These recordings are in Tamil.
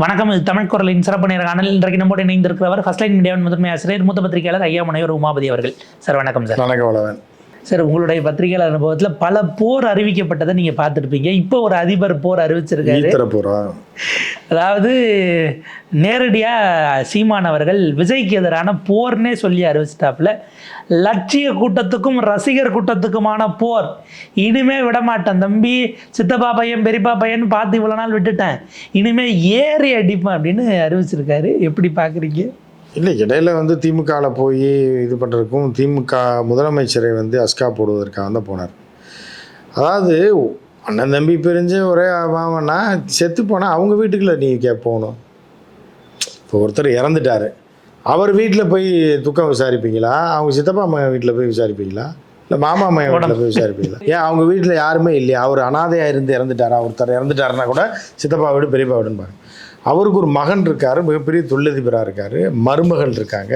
வணக்கம் இது தமிழ் குரலின் சிறப்பு நேர்காணல் இன்றைக்கு நம்மோடு இணைந்திருக்கிறவர் ஃபர்ஸ்ட் லைன் மீடியாவின் முதன்மை ஆசிரியர் மூத்த பத்திரிகையாளர் ஐயா முனைவர் உமாபதி அவர்கள். சார் வணக்கம் சார். வணக்கம் வளவன். சார் உங்களுடைய பத்திரிகையாளர் அனுபவத்தில் பல போர் அறிவிக்கப்பட்டதை நீங்கள் பார்த்துருப்பீங்க. இப்போ ஒரு அதிபர் போர் அறிவிச்சிருக்காரு. ஈத்தரப்பூரா அதாவது நேரடியாக சீமான் அவர்கள் விஜய்க்கு எதிரான போர்னே சொல்லி அறிவிச்சிட்டாப்புல. லட்சிய கூட்டத்துக்கும் ரசிகர் கூட்டத்துக்குமான போர். இனிமே விடமாட்டேன் தம்பி. சித்தப்பா பையன் பெரியப்பா பையன் பார்த்து இவ்வளோ நாள் விட்டுட்டேன். இனிமே ஏறி அடிப்பேன் அப்படின்னு அறிவிச்சிருக்காரு. எப்படி பார்க்குறீங்க? இல்லை இடையில வந்து திமுகவில் போய் இது பண்ணுறதுக்கும் திமுக முதலமைச்சரை வந்து அஸ்கா போடுவதற்காக தான் போனார். அதாவது அண்ணன் தம்பி பிரிஞ்சு ஒரே மாமன்னா செத்து போனால் அவங்க வீட்டுக்குள்ள நீங்கள் கே போகணும். இப்போ ஒருத்தர் இறந்துட்டாரு. அவர் வீட்டில் போய் துக்கம் விசாரிப்பீங்களா? அவங்க சித்தப்பா அம்மா வீட்டில் போய் விசாரிப்பீங்களா? இல்லை மாமா அம்மா வீட்டில் போய் விசாரிப்பீங்களா? ஏன் அவங்க வீட்டில் யாருமே இல்லையா? அவர் அனாதையாக இருந்து இறந்துட்டாரா? ஒருத்தர் இறந்துட்டாருன்னா கூட சித்தப்பா வீடு பெரியப்பா வீடுன்னு பாருங்க. அவருக்கு ஒரு மகன் இருக்கார் மிகப்பெரிய தொழிலதிபராக இருக்கார் மருமகள் இருக்காங்க.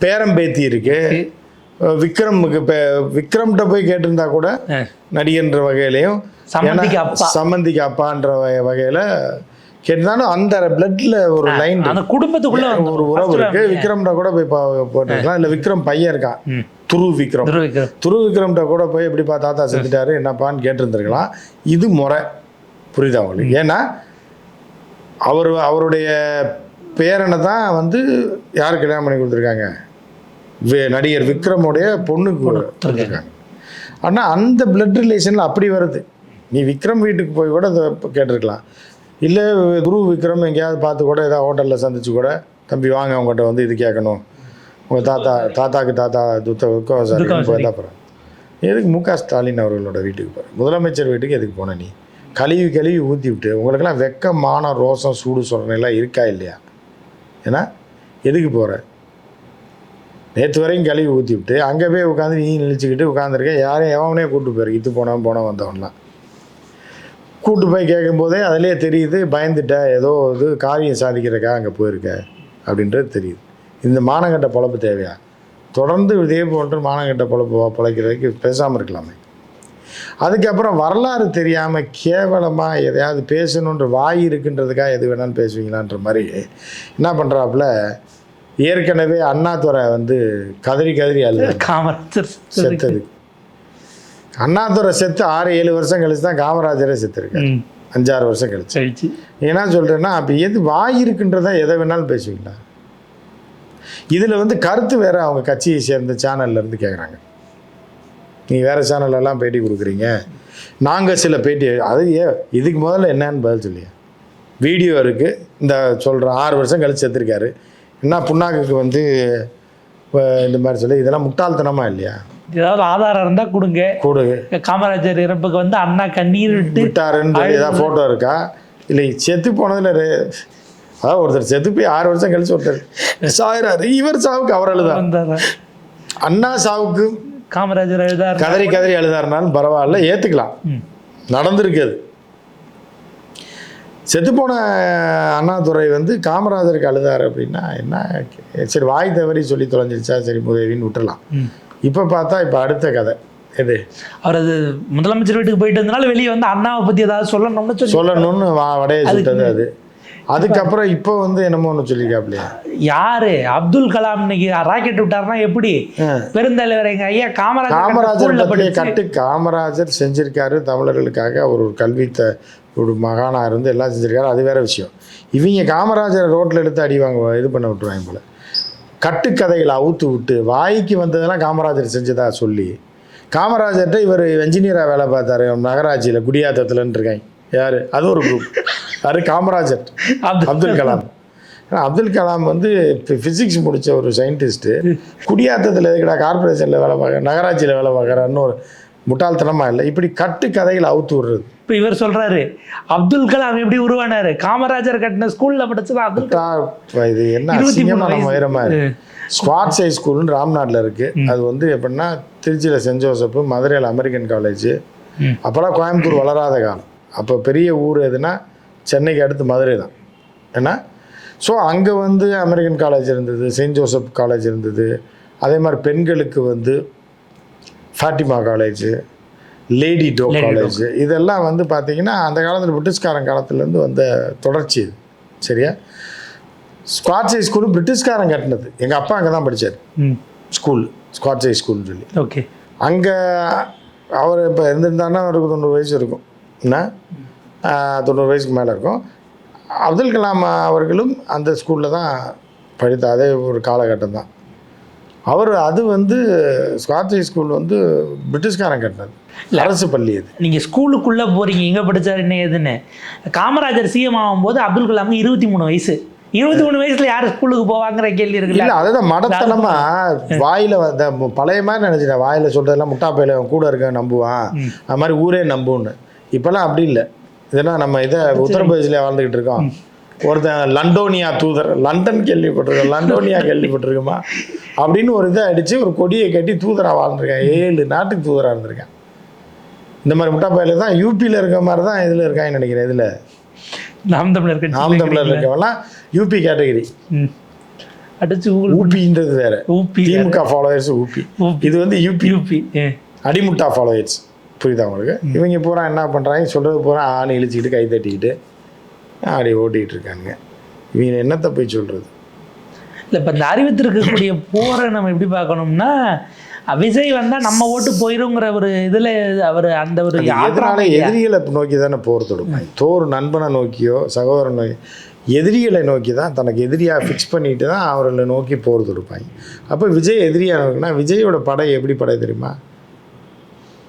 பேரம்பேத்தி இருக்கு. விக்ரமுக்கு இப்போ விக்ரம்கிட்ட போய் கேட்டிருந்தா கூட நடிகன்ற வகையிலையும் சம்மந்திக்கு அப்பான்ற வகை- வகையில கேட்டிருந்தாலும் அந்த பிளட்ல ஒரு லைன் அந்த குடும்பத்துக்குள்ள ஒரு உறவு இருக்கு. விக்ரம்கிட்ட கூட போய் போட்டிருக்கலாம் இல்லை விக்ரம் பையன் இருக்கான். துரு விக்ரம். துரு விக்ரம்கிட்ட கூட போய் எப்படிப்பா தாத்தா செத்துட்டாரு என்னப்பான்னு கேட்டிருந்திருக்கலாம். இது முறை. புரியுதா உங்களுக்கு? ஏன்னா அவர் அவருடைய பேரனை தான் வந்து யார் கல்யாணம் பண்ணி கொடுத்துருக்காங்க? நடிகர் விக்ரமுடைய பொண்ணுக்கு கொடுத்துருக்காங்க. ஆனால் அந்த பிளட் ரிலேஷனில் அப்படி வருது. நீ விக்ரம் வீட்டுக்கு போய் கூட இதை கேட்டிருக்கலாம். இல்லை குரு விக்ரம் எங்கேயாவது பார்த்து கூட ஏதாவது ஹோட்டலில் சந்திச்சு கூட தம்பி வாங்க அவங்ககிட்ட வந்து இது கேட்கணும். உங்கள் தாத்தா தாத்தாக்கு தாத்தா துத்த துக்கம் துக்கம் சார். போய் போகிறேன் எதுக்கு மு க ஸ்டாலின் அவர்களோட வீட்டுக்கு போகிறேன் முதலமைச்சர் வீட்டுக்கு எதுக்கு போன நீ? கழுவி கழுவி ஊற்றி விட்டு உங்களுக்கெல்லாம் வெக்கமான ரோசம் சூடு சொல்கிறனெல்லாம் இருக்கா இல்லையா? ஏன்னா எதுக்கு போகிற நேற்று வரையும் கழுவி ஊற்றி விட்டு அங்கே போய் உட்காந்து நீ நிழிச்சுக்கிட்டு உட்காந்துருக்கேன் யாரையும் எவனே கூப்பிட்டு போயிருக்கு இது போனவன் போனவன் வந்தவன்லாம். கூட்டு போய் கேட்கும்போதே அதிலே தெரியுது பயந்துட்ட ஏதோ இது காரியம் சாதிக்கிறக்கா அங்கே போயிருக்க அப்படின்றது தெரியுது. இந்த மானங்கட்ட பொழப்பு தேவையா? தொடர்ந்து இதே போன்று மானங்கட்ட பொழப்பு பொழைக்கிறதுக்கு பேசாமல் இருக்கலாமே. அதுக்கப்புறம் வரலாறு தெரியாமல் கேவலமாக எதையாவது பேசணுன்ற வாய் இருக்குன்றதுக்காக எது வேணாலும் பேசுவீங்களான்ற மாதிரி என்ன பண்ணுறாப்புல ஏற்கனவே அண்ணாதுரை வந்து கதறி கதறி அழுது. காமராஜர் செத்தது. அண்ணாதுரை செத்து ஆறு ஏழு வருஷம் கழிச்சு தான் காமராஜரே செத்துருக்கு ம், அஞ்சாறு வருஷம் கழிச்சு. என்ன சொல்கிறேன்னா அப்போ எது வாய் இருக்குன்றதா எதை வேணாலும் பேசுவீங்களா? இதில் வந்து கருத்து வேற அவங்க கட்சியை சேர்ந்த சேனல்ல இருந்து கேட்குறாங்க நீங்கள் வேறு சேனல்லலாம் பேட்டி கொடுக்குறீங்க. நாங்கள் சில பேட்டி அது ஏ இதுக்கு முதல்ல என்னன்னு பதில் சொல்லியா? வீடியோ இருக்குது இந்த சொல்கிறோம் ஆறு வருஷம் கழிச்சு செத்துருக்காரு. என்ன புண்ணாக்குக்கு வந்து இந்த மாதிரி சொல்லி இதெல்லாம் முட்டாள்தனமா இல்லையா? ஏதாவது ஆதாரம் இருந்தா கொடுங்க. கூடு. காமராஜர் இறப்புக்கு வந்து அண்ணா கண்ணீர் விட்டு விட்டாருன்னு ஏதாவது ஃபோட்டோ இருக்கா? இல்லை செத்து போனதில் ரெ- அதாவது ஒருத்தர் செத்து போய் ஆறு வருஷம் கழிச்சு ஒருத்தர் சாயிறாரு இவர் சாவுக்கு அவர் வந்தாரு. அண்ணா சாவுக்கு காமராஜர் எழுதார். கதறி கதறி அழுதாருனாலும் பரவாயில்ல ஏற்றுக்கலாம் ம். நடந்திருக்கு அது. செத்துப்போன அண்ணாதுரை வந்து காமராஜருக்கு அழுதார் அப்படின்னா என்ன சரி வாய் தவறி சொல்லி தொலைஞ்சிருச்சா சரி முதவின்னு விட்டுறலாம். ம். இப்போ பார்த்தா இப்போ அடுத்த கதை. எது? அவர் அது முதலமைச்சர் வீட்டுக்கு போயிட்டு இருந்தனால வெளியே வந்து அண்ணாவை பத்தி ஏதாவது சொல்லணும்னு சொல்லி சொல்லணும்னு வடைய சுட்டது அது. அதுக்கப்புறம் இப்போ வந்து என்னமோ ஒன்று சொல்லியிருக்காப்லையா. யாரு? அப்துல் கலாம் இன்னைக்கு ராக்கெட் விட்டாருன்னா எப்படி? பெருந்தலைவர் எங்க ஐயா காமராஜர் காமராஜர் பற்றிய கட்டு காமராஜர் செஞ்சிருக்காரு தமிழர்களுக்காக அவர் ஒரு கல்வி த ஒரு மகானா இருந்து எல்லாம் செஞ்சிருக்காரு அது வேற விஷயம். இவங்க காமராஜர் ரோட்டில் எடுத்து அடி வாங்க இது பண்ண விட்டுருவாங்க போல. கட்டுக்கதைகளை அவுத்து விட்டு வாய்க்கு வந்ததெல்லாம் காமராஜர் செஞ்சதா சொல்லி காமராஜர்கிட்ட இவர் என்ஜினியராக வேலை பார்த்தாரு நகராட்சியில் குடியாத்தத்துலன்னு இருக்காங்க யார்? அது ஒரு குரூப் யார்? காமராஜர். அப்துல் கலாம். ஏன்னா அப்துல் கலாம் வந்து ஃபிசிக்ஸ் முடித்த ஒரு சயின்டிஸ்ட்டு குடியாத்தத்தில் இருக்கிற கார்பரேஷனில் வேலை பார்க்க நகராட்சியில் வேலை பார்க்குறான்னு ஒரு முட்டாள்தனமாக இல்லை. இப்படி கட்டு கதைகளை அவுத்து விடுறது. இப்ப இவர் சொல்றாரு அப்துல் கலாம் எப்படி உருவானாரு? காமராஜர் கட்டின ஸ்கூல்ல படிச்சது அப்துல் இது என்ன அசிங்கமாக. உயரமா இருக்கு. சைஸ் ஸ்கூல்னு ராம்நாட்டில் இருக்குது அது வந்து எப்படின்னா திருச்சியில் சென்ட் ஜோசப் மதுரையில் அமெரிக்கன் காலேஜ். அப்போல்லாம் கோயம்புத்தூர் வளராத காலம். அப்போ பெரிய ஊர் எதுனா சென்னைக்கு அடுத்து மதுரை தான். ஏன்னா ஸோ அங்கே வந்து அமெரிக்கன் காலேஜ் இருந்தது செயின்ட் ஜோசப் காலேஜ் இருந்தது. அதே மாதிரி பெண்களுக்கு வந்து Fatima college lady Doak. College இதெல்லாம் வந்து பார்த்தீங்கன்னா அந்த காலத்தில் பிரிட்டிஷ்காரன் காலத்துலேருந்து வந்த தொடர்ச்சி இது. சரியா? ஸ்காட்சை ஸ்கூலு பிரிட்டிஷ்காரன் கட்டினது. எங்கள் அப்பா அங்கே தான் படித்தார் ஸ்கூல் ஸ்காட்சை ஸ்கூல்னு சொல்லி. ஓகே. அங்கே அவர் இப்போ இருந்திருந்தாருன்னா அவருக்கு தொண்ணூறு வயசு இருக்கும். என்ன? தொண்ணூறு வயசுக்கு மேலே இருக்கும். அப்துல் கலாம் அவர்களும் அந்த ஸ்கூலில் தான் படித்த அதே ஒரு காலகட்டம் தான். அவர் அது வந்து ஸ்காட்சி ஸ்கூல் வந்து பிரிட்டிஷ்காரன் கட்டினது. அரசு பள்ளி அது. நீங்கள் ஸ்கூலுக்குள்ளே போகிறீங்க எங்கே படிச்சாரு என்ன ஏதுன்னு. காமராஜர் சிஎம் ஆகும்போது அப்துல் கலாமுக்கு இருபத்தி மூணு வயசு. இருபத்தி மூணு வயசுல யார் ஸ்கூலுக்கு போவாங்கிற கேள்வி இருக்குல்ல? இல்லை அதுதான் மடத்தனமா வாயில் பழைய மாதிரி நினச்சிட்டேன். வாயில் சொல்கிறதெல்லாம் முட்டாப்பையில் கூட இருக்க நம்புவான். அது மாதிரி ஊரே நம்புன்னு இப்போல்லாம் அப்படி இல்லை. இதெல்லாம் நம்ம இதை உத்தரப்பிரதேசில் வாழ்ந்துக்கிட்டு இருக்கோம். ஒருத்தன் லண்டோனியா தூதர் லண்டன் கேள்விப்பட்டிருக்கோம் லண்டோனியா கேள்விப்பட்டிருக்குமா? அப்படின்னு ஒரு இதை அடித்து ஒரு கொடியை கட்டி தூதராக வாழ்ந்துருக்கேன். ஏழு நாட்டுக்கு தூதராக இருந்திருக்கேன். இந்த மாதிரி முட்டாப்பையில் தான் யூபியில் இருக்க மாதிரி தான் இதில் இருக்கான்னு நினைக்கிறேன் இதில். நாம் தமிழர் நாம் தமிழர் இருக்கவெல்லாம் யூபி கேட்டகரி ம். அடிச்சு ஊபின்றது வேற. திமுக ஃபாலோவர்ஸ் ஊபி. இது வந்து யூபி யூபி அடிமுட்டா ஃபாலோவர்ஸ் புரியுதா உங்களுக்கு? இவங்க பூரா என்ன பண்ணுறாங்க சொல்கிறது பூரா ஆணி இழிச்சிக்கிட்டு கை தட்டிக்கிட்டு அப்படி ஓட்டிகிட்டு இருக்காங்க இவங்க என்னத்தை போய் சொல்கிறது இல்லை இப்போ இந்த அறிவித்து இருக்கக்கூடிய போரை நம்ம எப்படி பார்க்கணும்னா விஜய் வந்தால் நம்ம ஓட்டு போயிருங்கிற ஒரு இதில் அவர் அந்த ஒரு எதனால எதிரிகளை நோக்கி தானே போர் தொடுப்பாங்க தோர் நண்பனை நோக்கியோ சகோதரன் நோக்கி எதிரிகளை நோக்கி தான் தனக்கு எதிரியாக ஃபிக்ஸ் பண்ணிட்டு தான் அவர்களை நோக்கி போர் தொடுப்பாங்க. அப்போ விஜய் எதிரியாக நோக்கினா விஜயோட படை எப்படி படை தெரியுமா?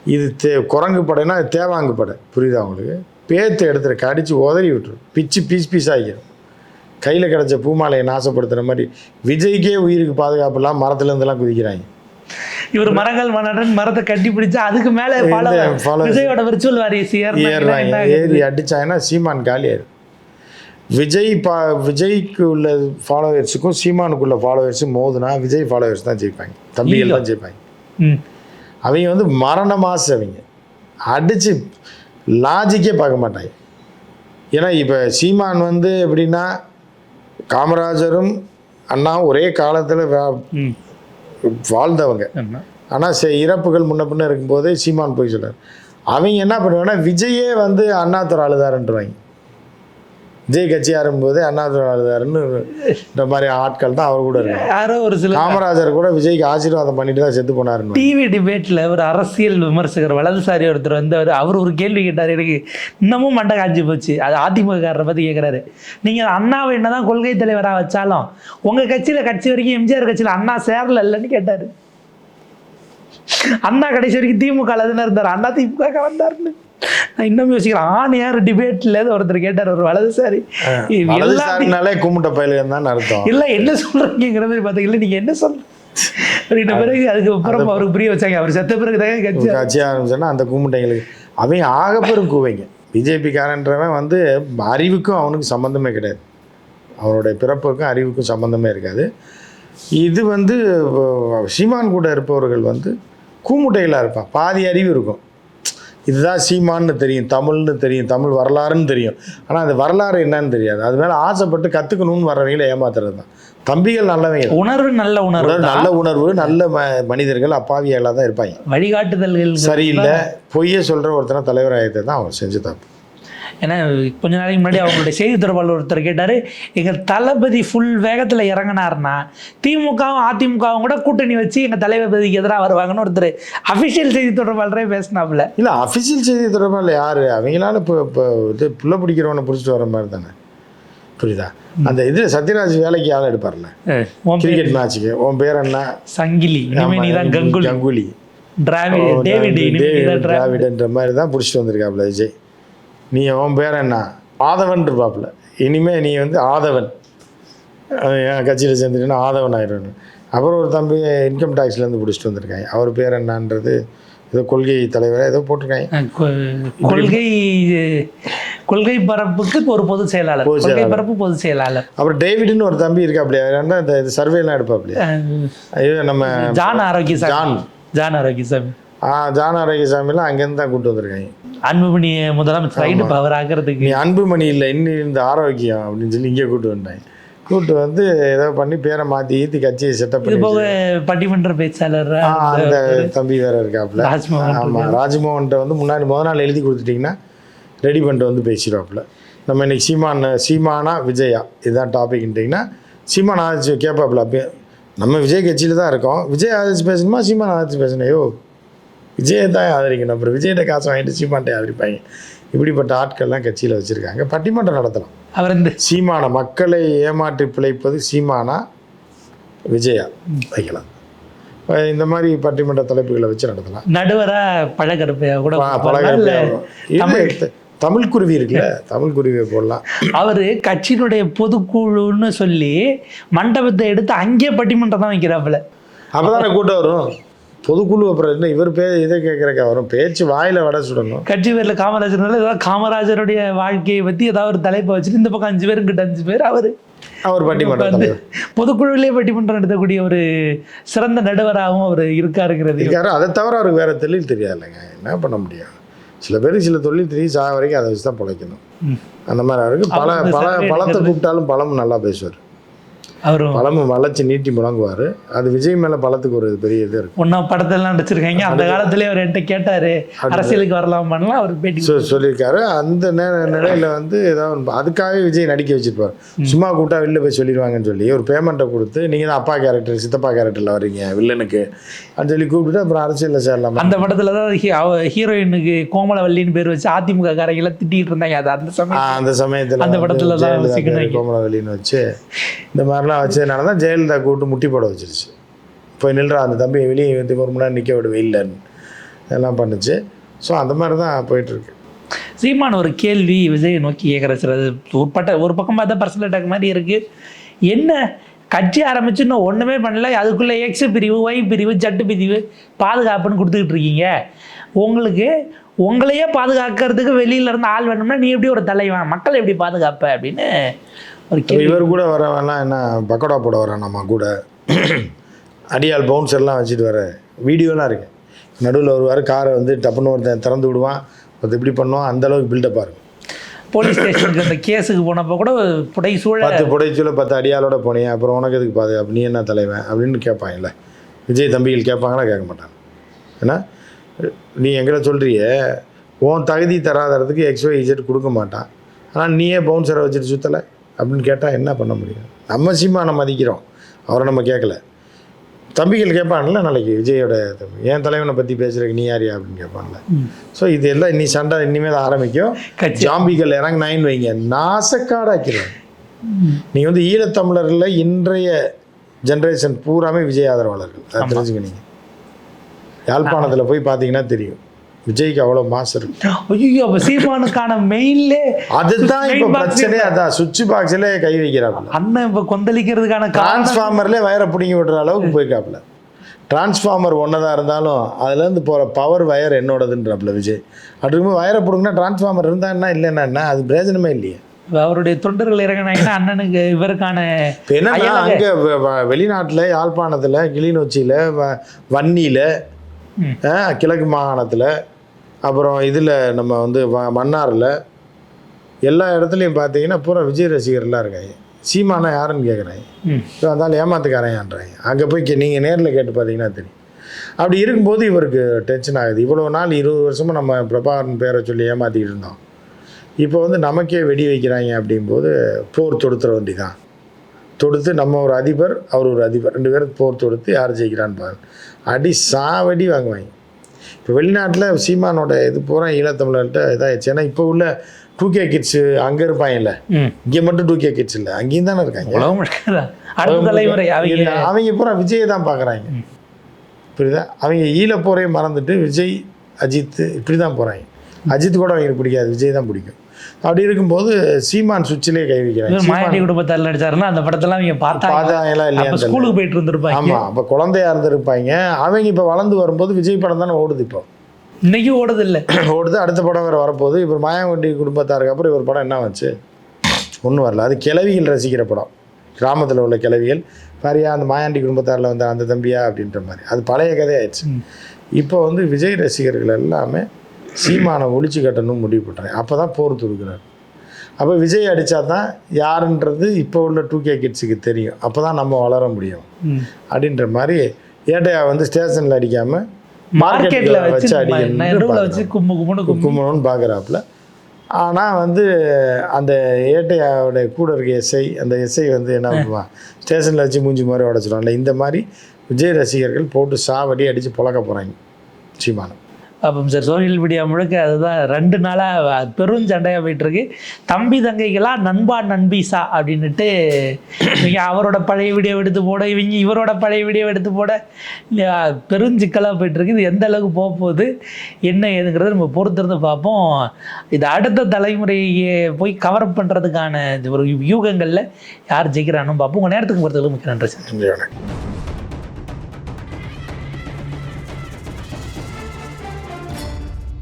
இது தே குரங்கு படைனா தேவாங்கு படை. புரியுதா உங்களுக்கு? பேத்து எடுத்துரு கடிச்சு உதறி விட்டுரும். பிச்சு பீஸ் பீஸ் ஆகிடும் கையில் கிடச்ச பூமாலையை நாசப்படுத்துகிற மாதிரி விஜய்க்கே உயிருக்கு பாதுகாப்பு இல்லாமல் மரத்துலேருந்துலாம் குதிக்கிறாங்க. இவர் மரங்கள் மன்னன் மரத்தை கட்டி பிடிச்சா அதுக்கு மேலே. விஜயோட விர்ச்சுவல் வாரிசு ஏறுறாங்க ஏறி அடிச்சாங்கன்னா சீமான் காலியாயிரும். விஜய் பா விஜய்க்கு உள்ள ஃபாலோவர்ஸுக்கும் சீமானுக்குள்ள ஃபாலோவர்ஸும் மோதுனா விஜய் ஃபாலோவர்ஸ் தான் ஜெயிப்பாங்க. தம்பிகள் தான் ஜெயிப்பாங்க. ம். அவங்க வந்து மரண மாசு அவங்க அடித்து லாஜிக்கே பார்க்க மாட்டாங்க. ஏன்னா இப்போ சீமான் வந்து எப்படின்னா காமராஜரும் அண்ணா ஒரே காலத்தில் வாழ்ந்தவங்க. ஆனால் சே இறப்புகள் முன்ன பின்ன இருக்கும்போதே சீமான் போய் சொல்றாரு. அவங்க என்ன பண்ணுவாங்கன்னா விஜயே வந்து அண்ணாதுரை அழுதாருன்றவாங்க. விஜய் கட்சி ஆரம்பிக்கும்போதே அண்ணாதுரை அழுதாருன்னு இந்த மாதிரி ஆட்கள் தான் அவர் கூட இருக்காங்க. யாரோ ஒரு சில காமராஜர் கூட விஜய்க்கு ஆசீர்வாதம் பண்ணிட்டு தான் செத்து போனாருன்னு டிவி டிபேட்டில் ஒரு அரசியல் விமர்சகர் வலதுசாரி ஒருத்தர் வந்தவர் அவர் ஒரு கேள்வி கேட்டார் எனக்கு இன்னமும் மண்டை காஞ்சி போச்சு. அது அதிமுககாரரை பற்றி கேட்குறாரு நீங்கள் அண்ணாவை என்னதான் கொள்கை தலைவராக வச்சாலும் உங்கள் கட்சியில் கட்சி வரைக்கும் எம்ஜிஆர் கட்சியில் அண்ணா சேரல இல்லைன்னு கேட்டார். அண்ணா கடைசி வரைக்கும் திமுக தானே இருந்தார். அண்ணா திமுக வந்தாருன்னு. நான் இன்னும் யோசிக்கிறேன் ஆண் யார் டிபேட்டில் ஒருத்தர் கேட்டார் ஒரு வலதுசாரி. வலதுசாரினாலே கும்பிட்ட பயிலுக்கு தான் அர்த்தம். இல்ல என்ன சொல்றீங்கிற மாதிரி பாத்தீங்களா நீங்க என்ன சொல்ற அப்படின்ன பிறகு அதுக்கு அப்புறம் அவருக்கு புரிய வச்சாங்க. அவர் செத்த பிறகு தான் கட்சி கட்சி ஆரம்பிச்சோன்னா அந்த கும்பிட்டைங்களுக்கு அவங்க ஆகப்பெரும் கூவைங்க. பிஜேபிக்காரன்றவன் வந்து அறிவுக்கும் அவனுக்கு சம்மந்தமே கிடையாது. அவனுடைய பிறப்புக்கும் அறிவுக்கும் சம்மந்தமே இருக்காது. இது வந்து சீமான் கூட இருப்பவர்கள் வந்து கூமுட்டைகளாக இருப்பான். பாதி அறிவு இருக்கும். இதுதான் சீமான்னு தெரியும் தமிழ்னு தெரியும் தமிழ் வரலாறுன்னு தெரியும். ஆனால் அது வரலாறு என்னன்னு தெரியாது. அது மேலே ஆசைப்பட்டு கற்றுக்கணும்னு வர்றவங்கள ஏமாத்துறது தான். தம்பிகள் நல்லவங்க. உணர்வு நல்ல உணர்வு உணர்வு, நல்ல உணர்வு நல்ல ம மனிதர்கள் அப்பாவியெல்லாம் தான் இருப்பாங்க. வழிகாட்டுதல்கள் சரியில்லை பொய்யை சொல்கிற ஒருத்தனை தலைவராயத்தை தான் அவன் செஞ்சு தப்பு. ஏன்னா கொஞ்ச நாளைக்கு முன்னாடி அவங்களுடைய செய்தி தொடர்பாளர் ஒருத்தர் கேட்டாரு எங்க தளபதி ஃபுல் வேகத்துல இறங்கினார்னா திமுகவும் அதிமுகவும் கூட கூட்டணி வச்சு எங்க தளபதிக்கு எதிராக வருவாங்கன்னு ஒருத்தர் அபிஷியல் செய்தி தொடர்பாளரே பேசினாப்புல. இல்லை அஃபிஷியல் செய்தி தொடர்பால் யார்? அவங்களால இப்போ இப்போ இது புள்ள பிடிக்கிறவனை பிடிச்சிட்டு வர மாதிரி தானே. புரியுதா? அந்த இது சத்யராஜ் வேலைக்கு ஆள் எடுப்பார்ல. கிரிக்கெட் மேட்ச்சுக்கு உன் பேர் என்ன? சங்கிலி. கங்குலி. கங்குலி. டிராவிடன்ற மாதிரி தான் பிடிச்சிட்டு வந்திருக்காப்புல விஜய். நீ உன் பேர் என்ன? ஆதவன் இருப்பாப்புல. இனிமே நீ வந்து ஆதவன். என் கட்சியில் சேர்ந்துட்டீங்கன்னா ஆதவன் ஆயிடுவேன் அப்புறம் ஒரு தம்பி இன்கம் டேக்ஸ்லேருந்து பிடிச்சிட்டு வந்திருக்காங்க. அவர் பேர் என்னன்றது ஏதோ கொள்கை தலைவராக ஏதோ போட்டிருக்காங்க. கொள்கை கொள்கை பரப்புக்கு ஒரு பொதுச் செயலாளர். கொள்கை. பரப்பு பொதுச் செயலாளர். அப்புறம் டேவிட்னு ஒரு தம்பி இருக்காப்லையா ஏன்னா இந்த இது சர்வேலாம் அஹ் ஐயோ நம்ம John Arokiasamy. John. John Arokiasamy. ஆ ஜான் ஆரோக்கியசாமிலாம் அங்கேருந்து தான் கூப்பிட்டு வந்திருக்காங்க. அன்புமணி முதலமைச்சர் ரைடு பவர் ஆகிறதுக்கு நீ அன்புமணி இல்லை இன்னும் இந்த ஆரோக்கியம் அப்படின்னு சொல்லி இங்கே கூப்பிட்டு வந்துட்டாங்க கூப்பிட்டு வந்து ஏதோ பண்ணி பேரை மாற்றி ஈத்தி கட்சியை செட்டப் பண்ணி போக பட்டிமன்ற பேச்சாளர் அந்த தம்பி வேற இருக்காப்புல. ஆமாம் ராஜ்மோகன்கிட்ட வந்து முன்னாடி முத நாள் எழுதி கொடுத்துட்டிங்கன்னா ரெடி பண்ணிட்டு வந்து பேசிடுவாப்புல. நம்ம இன்னைக்கு சீமான் சீமானா விஜயா இதுதான் டாபிக்ன்ட்டிங்கன்னா சீமான் ஆதிச்சு கேட்பாப்புல. அப்பயே நம்ம விஜய் கட்சியில் தான் இருக்கோம். விஜய் ஆதிச்சு பேசணுமா சீமான் ஆதிச்சு பேசணும்? ஐயோ விஜயை தான் ஆதரிக்கணும். அப்புறம் விஜய்கிட்ட காசு வாங்கிட்டு சீமான்ட்டை ஆதரிப்பாங்க. இப்படிப்பட்ட ஆட்கள்லாம் கட்சியில் வச்சுருக்காங்க. பட்டிமன்றம் நடத்தலாம். அவர் இந்த சீமான மக்களை ஏமாற்றி பிழைப்பது சீமானா விஜயா? வைக்கலாம். இந்த மாதிரி பட்டிமன்ற தலைப்புகளை வச்சு நடத்தலாம். நடுவரா பழகருப்பையா கூட ப- போடலாம். இல்ல, பழகப்ப- இது த- தமிழ் குருவி இருக்குல்ல? தமிழ் குருவியை போடலாம். அவரு கட்சியினுடைய பொதுக்குழுன்னு சொல்லி மண்டபத்தை எடுத்து அங்கேயே பட்டிமன்றம் தான் வைக்கிறாப்புல. அப்பதானே கூட்டம் வரும்? பொதுக்குழு அப்புறம் என்ன? இவர் பே இதை கேட்குறக்கா வரும் பேச்சு வாயில வடை சுடணும். கட்சி பேர்ல காமராஜர்னால ஏதாவது காமராஜருடைய வாழ்க்கையை பத்தி ஏதாவது ஒரு தலைப்பை வச்சுட்டு இந்த பக்கம் அஞ்சு பேர் இங்கிட்ட அஞ்சு பேர் அவரு. அவர் பட்டிமன்ற வந்து தலைவர். பொதுக்குழுவிலே பட்டிமன்றம் நடத்தக்கூடிய ஒரு சிறந்த நடுவராகவும் அவர் இருக்காருங்கிறது. இருக்காரு. அதை தவிர அவருக்கு வேற தொழில் தெரியாதுல்லைங்க. என்ன பண்ண முடியும்? சில பேருக்கு சில தொழில் தெரியும். சாக வரைக்கும் அதை வச்சு தான் பிழைக்கணும். அந்த மாதிரி அவருக்கு பல பல பழத்தை. கூப்பிட்டாலும் பழமும் நல்லா பேசுவார். அவரும் பழமும் வளைச்சு நீட்டி முழங்குவார். அது விஜய் மேலே பழத்துக்கு ஒரு பெரிய இது இருக்கு. ஒன்னா படத்தெல்லாம் நடிச்சிருக்காங்க. அந்த காலத்திலே அவர் என்கிட்ட கேட்டாரு அரசியலுக்கு வரலாம் பண்ணலாம் அவர் பேட்டி சொல்லியிருக்காரு. அந்த நே- நிலையில வந்து ஏதாவது அதுக்காகவே விஜய் நடிக்க வச்சிருப்பார். சும்மா கூப்பிட்டா வெளில போய் சொல்லிடுவாங்கன்னு சொல்லி ஒரு பேமெண்ட்டை கொடுத்து நீங்கள் தான் அப்பா கேரக்டர் சித்தப்பா கேரக்டரில் வர்றீங்க வில்லனுக்கு அப்படின்னு சொல்லி கூப்பிட்டுட்டு அப்புறம் அரசியலில் சேரலாமா அந்த படத்துல தான் ஹீரோயினுக்கு கோமலவல்லின்னு பேர் வச்சு அதிமுக காரங்களை திட்டிட்டு இருந்தாங்க. அது அந்த சமயம் அந்த சமயத்தில் அந்த படத்துல தான். கோமலவெளின்னு வச்சு இந்த மாதிரிலாம் வச்சதுனால தான் ஜெயலலிதா கூப்பிட்டு முட்டி போட வச்சிருச்சு. போய் நில்றா அந்த தம்பியை வெளியே வந்து ஒரு மணி நேரம் நிற்க விடுவே இல்லைன்னு எல்லாம் பண்ணுச்சு. ஸோ அந்த மாதிரி தான் போயிட்டுருக்கு சீமான் ஒரு கேள்வி விஜயை நோக்கி கேட்குற சில ஒரு பட்ட ஒரு பக்கம் பார்த்தா பர்சனல் அட்டாக் மாதிரி இருக்குது என்ன? கட்சி ஆரம்பிச்சு இன்னும் ஒன்றுமே பண்ணல. அதுக்குள்ளே எக்ஸ் பிரிவு ஒய் பிரிவு ஜட்டு பிரிவு பாதுகாப்புன்னு கொடுத்துக்கிட்டு இருக்கீங்க. உங்களுக்கு உங்களையே பாதுகாக்கிறதுக்கு வெளியில இருந்து ஆள் வேணும்னா நீ எப்படி ஒரு தலைவன்? மக்களை எப்படி பாதுகாப்ப? அப்படின்னு இவர் கூட வரவெல்லாம் என்ன பக்கோடா போட வரான் நம்ம கூட. அடியால் பவுன்சர்லாம் வச்சுட்டு வர வீடியோலாம் இருக்கு. நடுவில் வருவார் காரை வந்து டப்புன்னு ஒருத்தன் திறந்து விடுவான். ஒருத்தன் இப்படி பண்ணுவான்? அந்த அளவுக்கு பில்டப்பாக இருக்கும். போலீஸ் ஸ்டேஷனுக்கு அந்த கேஸுக்கு போனப்போ கூட புடை சூழ பத்து புடைச்சூல பத்து அடியாளோட போனீங்க அப்புறம் உனக்கு எதுக்கு பாதுகாப்பு நீ என்ன தலைவன்? அப்படின்னு கேட்பாங்கல்ல. விஜய் தம்பிகள் கேட்பாங்களா? கேட்க மாட்டாங்க. ஏன்னா நீ எங்களை சொல்கிறிய உன் தகுதி தராதறதுக்கு எக்ஸ்ஒய் இஜெட் கொடுக்க மாட்டான். ஆனால் நீயே பவுன்சரை வச்சுட்டு சுற்றலை அப்படின்னு கேட்டால் என்ன பண்ண முடியும்? நம்ம சீமானை மதிக்கிறோம். அவரை நம்ம கேட்கல. தம்பிகள் கேட்பான்ல நாளைக்கு விஜயோட என் தலைவனை பற்றி பேசுறதுக்கு நீ யாரியா அப்படின்னு கேட்பான்ல. ஸோ இது எல்லாம் இன்னி சண்டை இனிமேல் ஆரம்பிக்கும். ஜாம்பிகள் இறங்கினாயின்னு வைங்க. நாசக்காடாக்கிறேன் நீங்கள் வந்து ஈழத்தமிழரில் இன்றைய ஜென்ரேஷன் பூராமே விஜய் ஆதரவாளர்கள். அதை தெரிஞ்சுக்க நீங்கள் யாழ்ப்பாணத்தில் போய் பார்த்தீங்கன்னா தெரியும். விஜய்க்கு அவ்வளோ மாசம் இருக்கு. ஐயோ அப்போ சீமானுக்கான மெயின்லே அதுதான் இப்போ பிரச்சனையே அதான் சுவிட்ச் பாக்ஸில் கை வைக்கிறாப்புல. அண்ணன் இப்போ கொந்தளிக்கிறதுக்கான டிரான்ஸ்ஃபார்மர்லேயே வயரை பிடிங்கி விடுற அளவுக்கு போயிருக்காப்புல. டிரான்ஸ்ஃபார்மர் ஒன்றதாக இருந்தாலும் அதுலேருந்து போகிற பவர் வயர் என்னோடதுன்றாப்புல விஜய். அப்படி வயரை பிடுங்கினா டிரான்ஸ்ஃபார்மர் இருந்தா என்ன இல்லைன்னா என்ன? அது பிரயோஜனமே இல்லையே. அவருடைய தொண்டர்கள் இறங்கினாங்கன்னா அண்ணனுக்கு இவருக்கான என்னன்னா அங்கே வெளிநாட்டில் யாழ்ப்பாணத்தில் கிளிநொச்சியில் வன்னியில். கிழக்கு மாகாணத்தில் அப்புறம் இதில் நம்ம வந்து மன்னாரில் எல்லா இடத்துலையும் பார்த்தீங்கன்னா பூரா விஜய் ரசிகர்லாம் இருக்காங்க. சீமானா யாருன்னு கேட்குறாங்க. ஸோ அதனால் ஏமாத்துக்காரன்றாங்க அங்கே போய் நீங்கள் நேரில் கேட்டு பார்த்தீங்கன்னா தெரியும். அப்படி இருக்கும்போது இவருக்கு டென்ஷன் ஆகுது. இவ்வளோ நாள் இருபது வருஷமாக நம்ம பிரபாகரன் பேரை சொல்லி ஏமாற்றிக்கிட்டு இருந்தோம். இப்போ வந்து நமக்கே வெடி வைக்கிறாங்க அப்படிங்கும்போது போர் தொடுத்துற வண்டி தான் தொடுத்து நம்ம ஒரு அதிபர் அவர் ஒரு அதிபர். ரெண்டு பேரும் போர் தொடுத்து யார் ஜெயிக்கிறான்னு பாருங்க. அடி சாவடி வாங்குவாங்க. இப்போ வெளிநாட்டில் சீமானோட இது பூரா ஈழத்தமிழர்கிட்ட இதாகிடுச்சு ஏன்னா இப்போ உள்ள டூ கே கிட்ஸு அங்கே இருப்பாங்கல்ல இங்கே மட்டும் டூ கே கிட்ஸ் இல்லை. அங்கேயும் தானே இருக்காங்க? அவங்க பூரா விஜயை தான் பார்க்குறாங்க புரியுதா? அவங்க ஈழ போரையும் மறந்துட்டு விஜய் அஜித் இப்படி தான் போகிறாங்க அஜித் கூட அவங்களுக்கு பிடிக்காது விஜய் தான் பிடிக்கும். அப்படி இருக்கும்போது சீமான் சுவிட்சிலே கை வைக்கிறாங்க. மாயாண்டி குடும்பத்தார் நடிச்சாருன்னா அந்த படத்தெல்லாம் அவங்க பார்த்தா பார்த்தாங்களா அப்ப இல்லையா ஸ்கூலுக்கு போயிட்டு இருந்திருப்பாங்க. ஆமாம் அப்போ குழந்தையா இருந்திருப்பாங்க. அவங்க இப்போ வளர்ந்து வரும்போது விஜய் படம் தானே ஓடுது இப்போ. இன்னைக்கும் ஓடுது இல்ல. ஓடுது. அடுத்த படம் வேறு வரப்போகுது. இப்போ மாயாவண்டி குடும்பத்தாருக்கு அப்புறம் இவர் படம் என்ன வந்துச்சு ஒன்றும் வரல. அது கிளவிகள் ரசிக்கிற படம். கிராமத்தில் உள்ள கிளவிகள் பாரியா அந்த மாயாண்டி குடும்பத்தாரில் வந்து அந்த தம்பியா அப்படின்ற மாதிரி. அது பழைய கதையாயிடுச்சு. இப்போ வந்து விஜய் ரசிகர்கள் எல்லாமே சீமானை ஒழிச்சு கட்டணும்னு முடிவு பண்ணுறாங்க அப்போ தான் போர் தொடுக்கிறார். அப்போ விஜய் அடித்தா தான் யாருன்றது இப்போ உள்ள டூ கே கிட்ஸுக்கு தெரியும். அப்போ தான் நம்ம வளர முடியும். அப்படின்ற மாதிரி ஏட்டையா வந்து ஸ்டேஷனில் அடிக்காமல் மார்க்கெட்ல வச்சு கும்மு கும்பணும்னு பார்க்குறாப்புல. ஆனால் வந்து அந்த ஏட்டையாவுடைய கூட இருக்க எஸ்ஐ அந்த எஸ்ஐ வந்து என்ன பண்ணுவான் ஸ்டேஷனில் வச்சு மூஞ்சி மாதிரி உடச்சிடுவான்ல. இந்த மாதிரி விஜய் ரசிகர்கள் போட்டு சாவடி அடித்து புழக்க போகிறாங்க சீமானம் அப்போ சார் சோஷியல் மீடியா முழுக்க அதுதான் ரெண்டு நாளாக பெரும் சண்டையாக போயிட்டுருக்கு. தம்பி தங்கைகளா நண்பா நண்பீசா அப்படின்னுட்டு இவங்க அவரோட பழைய வீடியோ எடுத்து போட இவங்க இவரோட பழைய வீடியோ எடுத்து போட பெருஞ்சிக்கலாக போயிட்டுருக்கு. இது எந்த அளவுக்கு போக போகுது என்ன ஏதுங்கிறத நம்ம பொறுத்திருந்து பார்ப்போம். இது அடுத்த தலைமுறையை போய் கவர் பண்ணுறதுக்கான ஒரு யூகங்களில் யார் ஜெயிக்கிறான்னு பார்ப்போம். உங்கள் நேரத்துக்கு பொறுத்தவரை மிக்க நன்றி சார். நன்றி